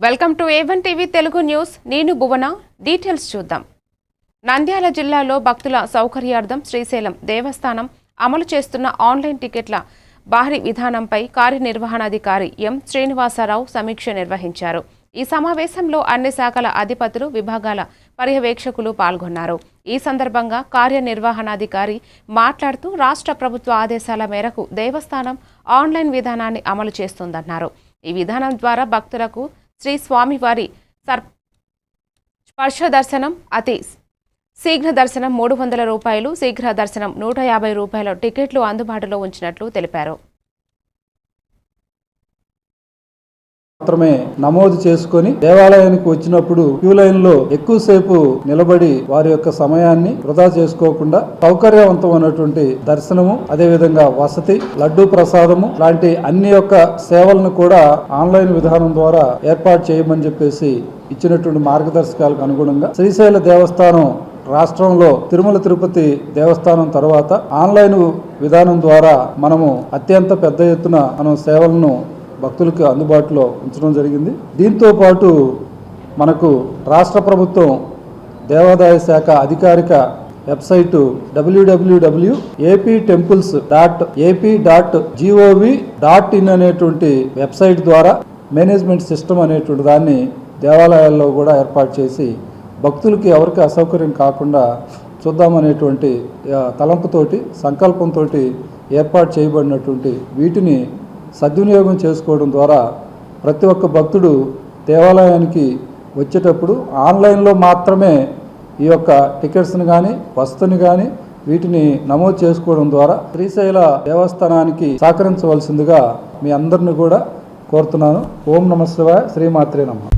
Welcome to A one TV Telugu news. నేను Bhuvana. Details చూద్దాం. నంద్యాల జిల్లాలో భక్తుల సౌకర్యార్థం శ్రీశైలం దేవస్థానం అమలు చేస్తున్న ఆన్లైన్ టికెట్ల భారీ విధానంపై కార్యనిర్వహణాధికారి ఎం శ్రీనివాసరావు సమీక్ష నిర్వహించారు. ఈ సమావేశంలో అన్ని శాఖల అధిపతులు విభాగాల పర్యవేక్షకులు పాల్గొన్నారు. ఈ సందర్భంగా కార్యనిర్వహణాధికారి మాట్లాడుతూ రాష్ట్ర ప్రభుత్వ ఆదేశాల మేరకు దేవస్థానం ఆన్లైన్ విధానాన్ని అమలు చేస్తుందన్నారు. ఈ విధానం ద్వారా భక్తులకు శ్రీ స్వామివారి సర్ స్పర్శ దర్శనం అతి శీఘ్ర దర్శనం మూడు వందల రూపాయలు శీఘ్ర దర్శనం నూట యాభై రూపాయల టికెట్లు అందుబాటులో ఉంచినట్లు తెలిపారు. మాత్రమే నమోదు చేసుకొని దేవాలయానికి వచ్చినప్పుడు క్యూ లైన్లో ఎక్కువసేపు నిలబడి వారి యొక్క సమయాన్ని వృధా చేసుకోకుండా సౌకర్యవంతమైనటువంటి దర్శనము అదేవిధంగా వసతి లడ్డూ ప్రసాదము లాంటి అన్ని యొక్క సేవలను కూడా ఆన్లైన్ విధానం ద్వారా ఏర్పాటు చేయమని చెప్పేసి ఇచ్చినటువంటి మార్గదర్శకాలకు అనుగుణంగా శ్రీశైల దేవస్థానం రాష్ట్రంలో తిరుమల తిరుపతి దేవస్థానం తర్వాత ఆన్లైన్ విధానం ద్వారా మనము అత్యంత పెద్ద ఎత్తున మనం సేవలను భక్తులకు అందుబాటులో ఉంచడం జరిగింది. దీంతో పాటు మనకు రాష్ట్ర ప్రభుత్వం దేవాదాయ శాఖ అధికారిక website W W W AP temples dot AP dot G O V dot in అనేటువంటి వెబ్సైట్ ద్వారా మేనేజ్మెంట్ సిస్టమ్ అనేటువంటి దాన్ని దేవాలయాల్లో కూడా ఏర్పాటు చేసి భక్తులకి ఎవరికి అసౌకర్యం కాకుండా చూద్దామనేటువంటి తలంపుతోటి సంకల్పంతో ఏర్పాటు చేయబడినటువంటి వీటిని సద్వినియోగం చేసుకోవడం ద్వారా ప్రతి ఒక్క భక్తుడు దేవాలయానికి వచ్చేటప్పుడు ఆన్లైన్లో మాత్రమే ఈ యొక్క టికెట్స్ని కానీ వస్తుని కానీ వీటిని నమోదు చేసుకోవడం ద్వారా శ్రీశైల దేవస్థానానికి సహకరించవలసిందిగా మీ అందరిని కూడా కోరుతున్నాను. ఓం నమ శివాయ. శ్రీమాత్రే నమ.